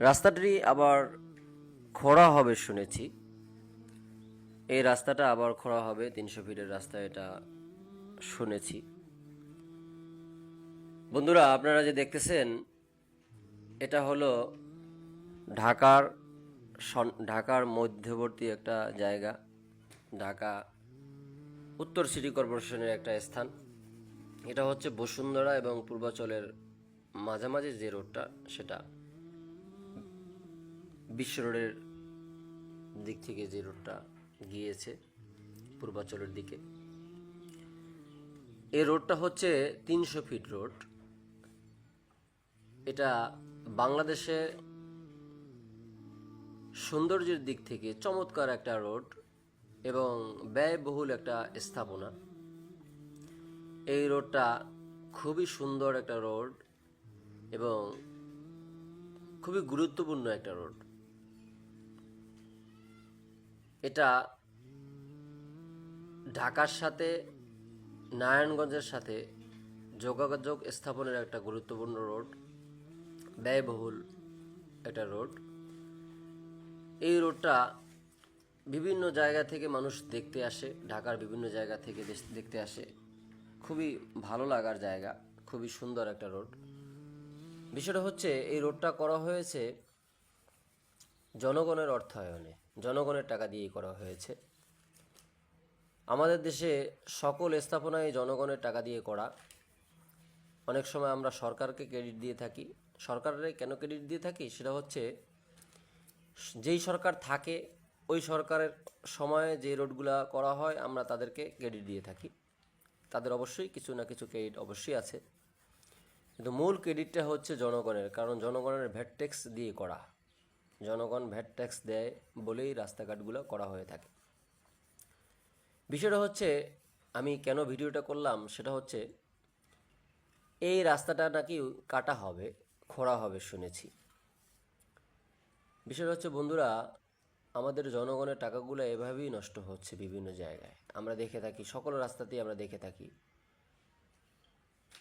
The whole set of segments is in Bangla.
রাস্তাটি আবার খোঁড়া হবে শুনেছি। এই রাস্তাটা আবার খোঁড়া হবে, তিনশো ফিটের রাস্তা এটা শুনেছি। বন্ধুরা, আপনারা যে দেখতেছেন, এটা হলো ঢাকার ঢাকার মধ্যবর্তী একটা জায়গা। ঢাকা উত্তর সিটি কর্পোরেশনের একটা স্থান। এটা হচ্ছে বসুন্ধরা এবং পূর্বাচলের মাঝামাঝি যে রোডটা, সেটা। বিশ্ব রোডের দিক থেকে যে রোডটা গিয়েছে পূর্বাচলের দিকে। এই রোডটা হচ্ছে তিনশো ফিট রোড। এটা বাংলাদেশে সৌন্দর্যের দিক থেকে চমৎকার একটা রোড এবং ব্যয়বহুল একটা স্থাপনা। এই রোডটা খুবই সুন্দর একটা রোড এবং খুবই গুরুত্বপূর্ণ একটা রোড। এটা ঢাকার সাথে, নারায়ণগঞ্জের সাথে যোগাযোগ স্থাপনের একটা গুরুত্বপূর্ণ রোড, ব্যয়বহুল একটা রোড। এই রোডটা বিভিন্ন জায়গা থেকে মানুষ দেখতে আসে, ঢাকার বিভিন্ন জায়গা থেকে দেখতে আসে। খুবই ভালো লাগার জায়গা, খুবই সুন্দর একটা রোড। বিষয়টা হচ্ছে, এই রোডটা করা হয়েছে জনগণের অর্থায়নে, জনগণের টাকা দিয়েই করা হয়েছে। আমাদের দেশে সকল স্থাপনায় জনগণের টাকা দিয়ে করা। অনেক সময় আমরা সরকারকে ক্রেডিট দিয়ে থাকি। সরকারের কেন ক্রেডিট দিয়ে থাকি? সেটা হচ্ছে, যেই সরকার থাকে, ওই সরকারের সময়ে যে রোডগুলা করা হয়, আমরা তাদেরকে ক্রেডিট দিয়ে থাকি। তাদের অবশ্যই কিছু না কিছু ক্রেডিট অবশ্যই আছে। কিন্তু মূল ক্রেডিটটা হচ্ছে জনগণের, কারণ জনগণের ভ্যাট ট্যাক্স দিয়ে করা। জনগণ ভ্যাট ট্যাক্স দেয় বলেই রাস্তাঘাটগুলো করা হয়ে থাকে। বিষয়টা হচ্ছে, আমি কেন ভিডিওটা করলাম সেটা হচ্ছে, এই রাস্তাটা নাকি কাটা হবে, খোঁড়া হবে শুনেছি। বিষয়টা হচ্ছে, বন্ধুরা, আমাদের জনগণের টাকাগুলো এভাবেই নষ্ট হচ্ছে বিভিন্ন জায়গায়। আমরা দেখে থাকি, সকল রাস্তাতেই আমরা দেখে থাকি।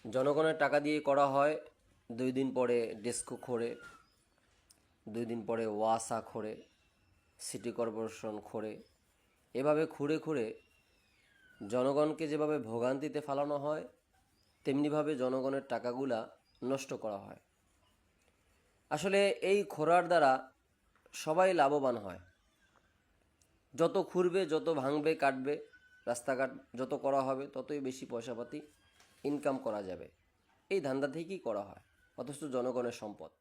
জনগণের টাকা দিয়ে করা হয়, দুই দিন পরে ডেস্কো খোঁড়ে দুই দিন পরে ওয়াসা খোঁড়ে, সিটি কর্পোরেশন খোঁড়ে। এভাবে খুঁড়ে খুঁড়ে জনগণকে যেভাবে ভোগান্তিতে ফালানো হয়, তেমনিভাবে জনগণের টাকাগুলা নষ্ট করা হয়। আসলে এই খোঁড়ার দ্বারা সবাই লাভবান হয়। যত খুঁড়বে, যত ভাঙবে, কাটবে, রাস্তাঘাট যত করা হবে, ততই বেশি পয়সাপাতি ইনকাম করা যাবে। এই ধান্দা থেকেই করা হয়, অথচ জনগণের সম্পদ।